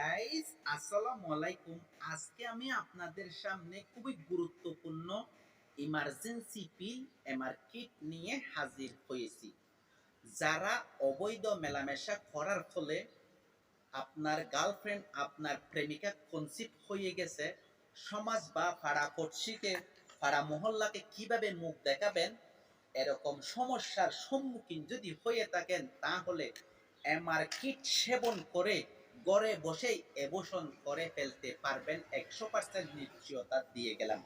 Guys আসসালামু আলাইকুম। আজকে আমি আপনাদের সামনে খুবই গুরুত্বপূর্ণ ইমার্জেন্সি পিল এমআর কিট নিয়ে হাজির হয়েছি। যারা অবৈধ মেলামেশা করার ফলে আপনার গার্লফ্রেন্ড আপনার প্রেমিকা কনসিভ হয়ে গেছে, সমাজ বা পাড়া পড়শিকে পাড়া মহল্লাকে কীভাবে মুখ দেখাবেন, এরকম সমস্যার সম্মুখীন যদি হয়ে থাকেন, তাহলে এমআর কিট সেবন করে ঘরে বসেই এবসন করে ফেলতে পারবেন একশো পার্সেন্ট নিশ্চয়তা দিয়ে গেলাম।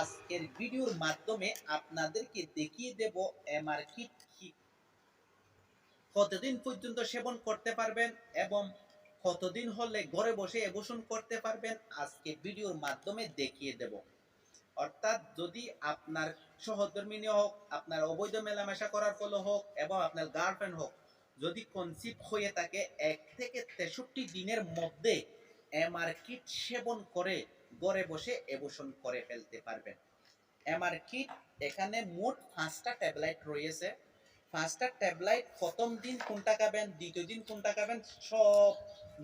আজকের ভিডিওর মাধ্যমে আপনাদেরকে দেখিয়ে দেব এমআর কিট কি। কতদিন পর্যন্ত সেবন করতে পারবেন এবং কতদিন হলে ঘরে বসে এবসন করতে পারবেন আজকে ভিডিওর মাধ্যমে দেখিয়ে দেব। অর্থাৎ যদি আপনার সহধর্মিনী হোক, আপনার অবৈধ মেলামেশা করার ফলে হোক এবং আপনার গার্লফ্রেন্ড হোক যদি কনসিভ হয়ে থাকে, এক থেকে তেষট্টি দিনের মধ্যে এমআর কিট সেবন করে ঘরে বসে এবসন করে ফেলতে পারবেন। এমআর কিট এখানে মোট পাঁচটা ট্যাবলেট রয়েছে। পাঁচটা ট্যাবলেট প্রথম দিন কোনটা খাবেন, দ্বিতীয় দিন কোনটা খাবেন, সব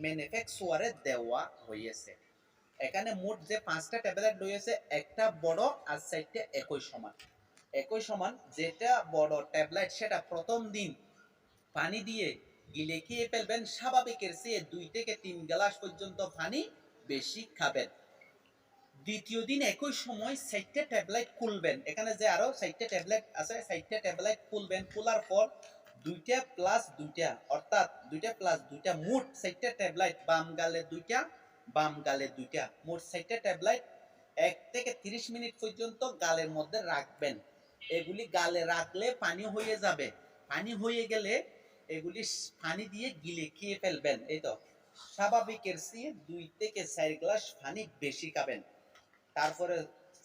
ম্যানুফ্যাকচারে দেওয়া হয়েছে। এখানে মোট যে পাঁচটা ট্যাবলেট রয়েছে, একটা বড় আর সাইডটা একই সমান। একই সমান, যেটা বড় ট্যাবলেট সেটা প্রথম দিন পানি দিয়ে গিলে খেয়ে ফেলবেন। স্বাভাবিকের চেয়ে দুই থেকে তিন গ্লাস পর্যন্ত পানি বেশি খাবেন। দ্বিতীয় দিন একই সময় সাইটটা ট্যাবলেট খুলবেন। এখানে যে আরও সাইটটা ট্যাবলেট আছে সাইটটা ট্যাবলেট খুলবেন। খোলার পর দুইটা প্লাস দুইটা, অর্থাৎ দুইটা প্লাস দুইটা, মোট সাইটটা ট্যাবলেট, বাম গালে দুইটা, বাম গালে দুইটা। মোট সাইটটা ট্যাবলেট এক থেকে তিরিশ মিনিট পর্যন্ত গালের মধ্যে রাখবেন। এগুলি গালে রাখলে পানি হয়ে যাবে। পানি হয়ে গেলে এগুলি পানি দিয়ে গিলে খেয়ে ফেলবেন, এই তো। স্বাভাবিকের চেয়ে দুই থেকে চার গ্লাস পানি বেশি খাবেন। তারপরে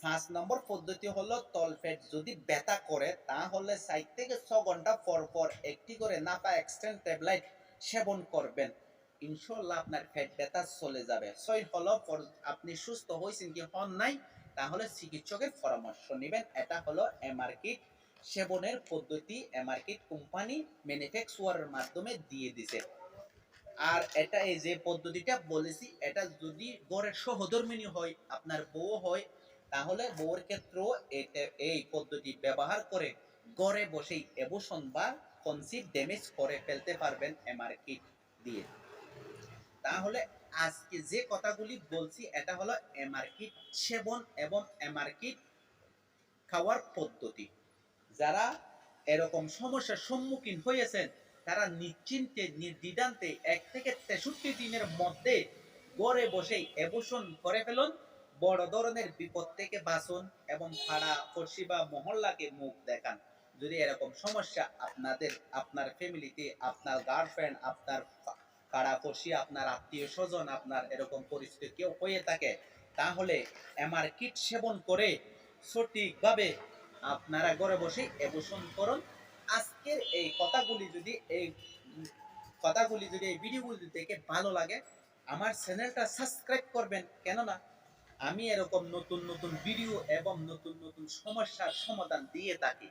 পাঁচ নম্বর পদ্ধতি হলো তলপেট যদি ব্যথা করে, তাহলে চার থেকে ছ ঘণ্টা পর পর একটি করে নাপা এক্সটেন্ড ট্যাবলেট সেবন করবেন। ইনশাল্লাহ আপনার পেট ব্যথা চলে যাবে। ছয় হলো আপনি সুস্থ হয়েছেন কি হন নাই, তাহলে চিকিৎসকের পরামর্শ নেবেন। এটা হলো এমআর কিট সেবনের পদ্ধতি এমআর কোম্পানি ম্যানুফ্যাকচারের মাধ্যমে দিয়ে দিছে। আর এটা এই যে পদ্ধতিটা বলেছি, এটা যদি ঘরের সহধর্মিনী হয়, আপনার বউ হয়, তাহলে বউর ক্ষেত্রেও এটা এই পদ্ধতি ব্যবহার করে ঘরে বসেই এবসন বা কনসিভ ড্যামেজ করে ফেলতে পারবেন এমআর কিট দিয়ে। তাহলে আজকে যে কথাগুলি বলছি, এটা হলো এমআর কিট সেবন এবং এমআর কিট খাওয়ার পদ্ধতি। যারা এরকম সমস্যার সম্মুখীন হয়েছেন, তারা নিশ্চিন্তে নির্দ্বিধান্তে এক থেকে তেষট্টি দিনের মধ্যে ঘরে বসেই এবসন করে ফেলুন। বড় ধরনের বিপদ থেকে বাঁচুন এবং পাড়া পড়শি বা মহল্লাকে মুখ দেখান। যদি এরকম সমস্যা আপনাদের, আপনার ফ্যামিলিতে, আপনার গার্লফ্রেন্ড, আপনার পাড়া পড়শি আপনার আত্মীয় স্বজন, আপনার এরকম পরিস্থিতি কেউ হয়ে থাকে, তাহলে এমআর কিট সেবন করে সঠিকভাবে আপনারা ঘরে বসে এবসন করুন। আজকের এই কথাগুলি যদি এই কথাগুলি যদি এই ভিডিওগুলি দেখে ভালো লাগে, আমার চ্যানেলটা সাবস্ক্রাইব করবেন। কেননা আমি এরকম নতুন নতুন ভিডিও এবং নতুন নতুন সমস্যার সমাধান দিয়ে থাকি।